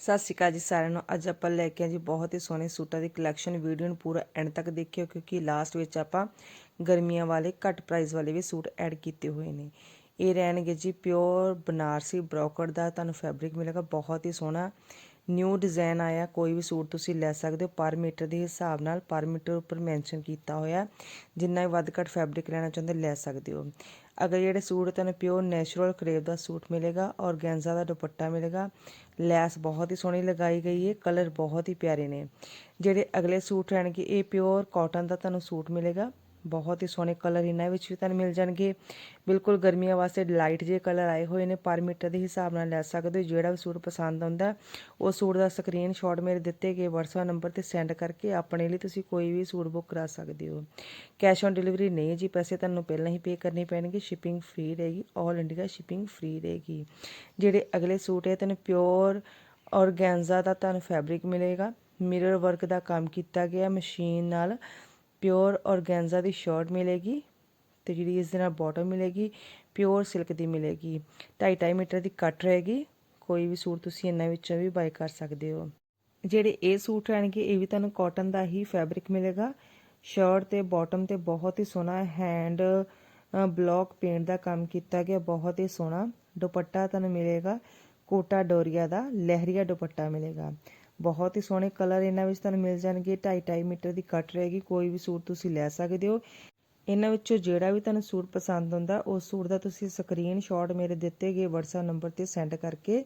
ਸਤਿ ਸ਼੍ਰੀ ਅਕਾਲ ਜੀ ਸਾਰਿਆਂ ਨੂੰ। ਅੱਜ ਆਪਾਂ ਲੈ ਕੇ ਆਏ ਜੀ ਬਹੁਤ ਹੀ ਸੋਹਣੇ ਸੂਟਾਂ ਦੀ ਕਲੈਕਸ਼ਨ ਵੀਡੀਓ ਨੂੰ ਪੂਰਾ ਐਂਡ ਤੱਕ ਦੇਖਿਓ, ਕਿਉਂਕਿ ਲਾਸਟ ਵਿੱਚ ਆਪਾਂ ਗਰਮੀਆਂ ਵਾਲੇ ਘੱਟ ਪ੍ਰਾਈਸ ਵਾਲੇ ਵੀ ਸੂਟ ਐਡ ਕੀਤੇ ਹੋਏ ਨੇ। ਇਹ ਰਹਿਣਗੇ ਜੀ ਪਿਓਰ ਬਨਾਰਸੀ ਬ੍ਰੋਕਟ ਦਾ, ਤੁਹਾਨੂੰ ਫੈਬਰਿਕ ਮਿਲੇਗਾ, ਬਹੁਤ ਹੀ ਸੋਹਣਾ। ਨਿਊ ਡਿਜ਼ਾਈਨ ਆਇਆ, ਕੋਈ ਵੀ ਸੂਟ ਤੁਸੀਂ ਲੈ ਸਕਦੇ ਹੋ। ਪਰ ਮੀਟਰ ਦੇ ਹਿਸਾਬ ਨਾਲ ਪਰ ਮੀਟਰ ਉੱਪਰ ਮੈਂਸ਼ਨ ਕੀਤਾ ਹੋਇਆ, ਜਿੰਨਾ ਵੀ ਵੱਧ ਘੱਟ ਫੈਬਰਿਕ ਲੈਣਾ ਚਾਹੁੰਦੇ ਲੈ ਸਕਦੇ ਹੋ। ਅਗਰ ਜਿਹੜੇ ਸੂਟ ਤੁਹਾਨੂੰ ਪਿਓਰ ਨੈਚੁਰਲ ਕਰੇਵ ਦਾ ਸੂਟ ਮਿਲੇਗਾ ਔਰਗੈਂਜ਼ਾ ਦਾ ਦੁਪੱਟਾ ਮਿਲੇਗਾ, ਲੈਸ ਬਹੁਤ ਹੀ ਸੋਹਣੀ ਲਗਾਈ ਗਈ ਹੈ ਕਲਰ ਬਹੁਤ ਹੀ ਪਿਆਰੇ ਨੇ। ਜਿਹੜੇ ਅਗਲੇ ਸੂਟ ਰਹਿਣਗੇ, ਇਹ ਪਿਓਰ ਕਾਟਨ ਦਾ ਤੁਹਾਨੂੰ ਸੂਟ ਮਿਲੇਗਾ। ਬਹੁਤ ਹੀ ਸੋਹਣੇ ਕਲਰ ਇਹਨਾਂ ਵਿੱਚ ਵੀ ਤੁਹਾਨੂੰ ਮਿਲ ਜਾਣਗੇ। ਬਿਲਕੁਲ ਗਰਮੀਆਂ ਵਾਸਤੇ ਲਾਈਟ ਜਿਹੇ ਕਲਰ ਆਏ ਹੋਏ ਨੇ, ਪਰ ਮੀਟਰ ਦੇ ਹਿਸਾਬ ਨਾਲ ਲੈ ਸਕਦੇ ਹੋ, ਜਿਹੜਾ ਵੀ ਸੂਟ ਪਸੰਦ ਆਉਂਦਾ। ਉਹ ਸੂਟ ਦਾ ਸਕਰੀਨਸ਼ਾਟ ਮੇਰੇ ਦਿੱਤੇ ਗਏ WhatsApp ਨੰਬਰ ਤੇ ਸੈਂਡ ਕਰਕੇ ਆਪਣੇ ਲਈ ਤੁਸੀਂ ਕੋਈ ਵੀ ਸੂਟ ਬੁੱਕ ਕਰਾ ਸਕਦੇ ਹੋ। ਕੈਸ਼ ਔਨ ਡਿਲੀਵਰੀ ਨਹੀਂ ਜੀ, ਪੈਸੇ ਤੁਹਾਨੂੰ ਪਹਿਲਾਂ ਹੀ ਪੇ ਕਰਨੇ ਪੈਣਗੇ ਸ਼ਿਪਿੰਗ ਫ੍ਰੀ ਰਹੇਗੀ 올 ਇੰਡੀਆ ਸ਼ਿਪਿੰਗ ਫ੍ਰੀ ਰਹੇਗੀ। ਜਿਹੜੇ ਅਗਲੇ ਸੂਟ ਹੈ ਤੁਹਾਨੂੰ ਪਿਓਰ ਔਰਗੈਂਜ਼ਾ ਦਾ ਤੁਹਾਨੂੰ ਫੈਬਰਿਕ ਮਿਲੇਗਾ। ਮਿਰਰ ਵਰਕ ਦਾ ਕੰਮ ਕੀਤਾ ਗਿਆ ਮਸ਼ੀਨ ਨਾਲ। ਪਿਓਰ ਔਰਗੈਂਜ਼ਾ ਦੀ ਸ਼ਰਟ ਮਿਲੇਗੀ ਤੇ ਜਿਹੜੀ ਇਸ ਦੇ ਨਾਲ ਬਾਟਮ ਮਿਲੇਗੀ ਪਿਓਰ ਸਿਲਕ ਦੀ ਮਿਲੇਗੀ। 2.5 ਮੀਟਰ ਦੀ ਕੱਟ ਰਹੇਗੀ। ਕੋਈ ਵੀ ਸੂਟ ਤੁਸੀਂ ਇਹਨਾਂ ਵਿੱਚੋਂ ਵੀ ਬਾਈ ਕਰ ਸਕਦੇ ਹੋ। ਜਿਹੜੇ ਇਹ ਸੂਟ ਰਹਿਣਗੇ, ਇਹ ਵੀ ਤੁਹਾਨੂੰ ਕਾਟਨ ਦਾ ਹੀ ਫੈਬਰਿਕ ਮਿਲੇਗਾ। ਸ਼ਰਟ ਤੇ ਬਾਟਮ ਤੇ ਬਹੁਤ ਹੀ ਸੋਹਣਾ ਹੈਂਡ ਬਲੌਕ ਪੇਂਟ ਦਾ ਕੰਮ ਕੀਤਾ ਗਿਆ, ਬਹੁਤ ਹੀ ਸੋਹਣਾ ਦੁਪੱਟਾ ਤੁਹਾਨੂੰ ਮਿਲੇਗਾ। ਕੋਟਾ ਡੋਰੀਆ ਦਾ ਲਹਿਰੀਆ ਦੁਪੱਟਾ ਮਿਲੇਗਾ। ਬਹੁਤ ਹੀ ਸੋਹਣੇ ਕਲਰ ਇਹਨਾਂ ਵਿੱਚ ਤੁਹਾਨੂੰ ਮਿਲ ਜਾਣਗੇ। 2.5 ਮੀਟਰ ਦੀ ਕੱਟ ਰਹੇਗੀ, ਕੋਈ ਵੀ ਸੂਟ ਤੁਸੀਂ ਲੈ ਸਕਦੇ ਹੋ। ਇਹਨਾਂ ਵਿੱਚੋਂ ਜਿਹੜਾ ਵੀ ਤੁਹਾਨੂੰ ਸੂਟ ਪਸੰਦ ਆਉਂਦਾ ਉਸ ਸੂਟ ਦਾ ਤੁਸੀਂ ਸਕਰੀਨਸ਼ਾਟ ਮੇਰੇ ਦਿੱਤੇ ਗਏ WhatsApp ਨੰਬਰ ਤੇ ਸੈਂਡ ਕਰਕੇ,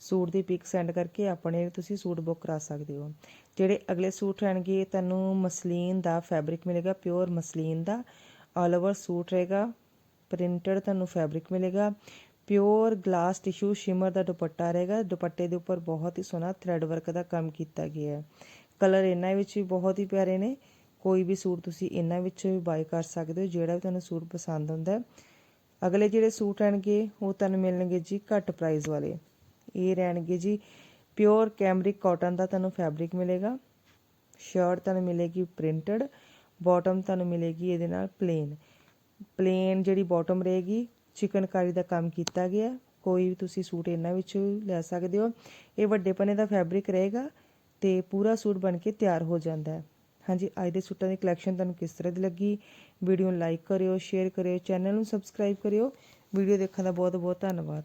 ਸੂਟ ਦੀ ਪਿਕ ਸੈਂਡ ਕਰਕੇ ਆਪਣੇ ਤੁਸੀਂ ਸੂਟ ਬੁੱਕ ਕਰਾ ਸਕਦੇ ਹੋ। ਜਿਹੜੇ ਅਗਲੇ ਸੂਟ ਰਹਿਣਗੇ ਤੁਹਾਨੂੰ ਮਸਲੀਨ ਦਾ ਫੈਬਰਿਕ ਮਿਲੇਗਾ ਪਿਓਰ ਮਸਲੀਨ ਦਾ। ਆਲ ਓਵਰ ਸੂਟ ਰਹੇਗਾ। ਪ੍ਰਿੰਟਡ ਤੁਹਾਨੂੰ ਫੈਬਰਿਕ ਮਿਲੇਗਾ। ਪਿਓਰ ਗਲਾਸ ਟਿਸ਼ੂ ਸ਼ਿਮਰ ਦਾ ਦੁਪੱਟਾ ਰਹੇਗਾ। ਦੁਪੱਟੇ ਦੇ ਉੱਪਰ ਬਹੁਤ ਹੀ ਸੋਹਣਾ ਥ੍ਰੈਡ ਵਰਕ ਦਾ ਕੰਮ ਕੀਤਾ ਗਿਆ ਹੈ। ਕਲਰ ਇਹਨਾਂ ਵਿੱਚ ਵੀ ਬਹੁਤ ਹੀ ਪਿਆਰੇ ਨੇ। ਕੋਈ ਵੀ ਸੂਟ ਤੁਸੀਂ ਇਹਨਾਂ ਵਿੱਚੋਂ ਵੀ ਬਾਈ ਕਰ ਸਕਦੇ ਹੋ, ਜਿਹੜਾ ਵੀ ਤੁਹਾਨੂੰ ਸੂਟ ਪਸੰਦ ਹੁੰਦਾ ਅਗਲੇ ਜਿਹੜੇ ਸੂਟ ਰਹਿਣਗੇ, ਉਹ ਤੁਹਾਨੂੰ ਮਿਲਣਗੇ ਜੀ ਘੱਟ ਪ੍ਰਾਈਸ ਵਾਲੇ। ਇਹ ਰਹਿਣਗੇ ਜੀ ਪਿਓਰ ਕੈਮਰਿਕ ਕਾਟਨ ਦਾ ਤੁਹਾਨੂੰ ਫੈਬਰਿਕ ਮਿਲੇਗਾ। ਸ਼ਰਟ ਤੁਹਾਨੂੰ ਮਿਲੇਗੀ ਪ੍ਰਿੰਟਡ ਬਾਟਮ ਤੁਹਾਨੂੰ ਮਿਲੇਗੀ ਇਹਦੇ ਨਾਲ ਪਲੇਨ ਪਲੇਨ ਜਿਹੜੀ ਬਾਟਮ ਰਹੇਗੀ ਚਿਕਨਕਾਰੀ ਦਾ ਕੰਮ ਕੀਤਾ ਗਿਆ। ਕੋਈ ਵੀ ਤੁਸੀਂ ਸੂਟ ਇਹਨਾਂ ਵਿੱਚੋਂ ਲੈ ਸਕਦੇ ਹੋ। ਇਹ ਵੱਡੇ ਪਨੇ ਦਾ ਫੈਬਰਿਕ ਰਹੇਗਾ ਤੇ ਪੂਰਾ ਸੂਟ ਬਣ ਕੇ ਤਿਆਰ ਹੋ ਜਾਂਦਾ ਹੈ। ਹਾਂਜੀ, ਅੱਜ ਦੇ ਸੂਟਾਂ ਦੀ ਕਲੈਕਸ਼ਨ ਤੁਹਾਨੂੰ ਕਿਸ ਤਰ੍ਹਾਂ ਦੀ ਲੱਗੀ? ਵੀਡੀਓ ਨੂੰ ਲਾਈਕ ਕਰਿਓ ਸ਼ੇਅਰ ਕਰਿਓ ਚੈਨਲ ਨੂੰ ਸਬਸਕ੍ਰਾਈਬ ਕਰਿਓ। ਵੀਡੀਓ ਦੇਖਣ ਦਾ ਬਹੁਤ ਬਹੁਤ ਧੰਨਵਾਦ।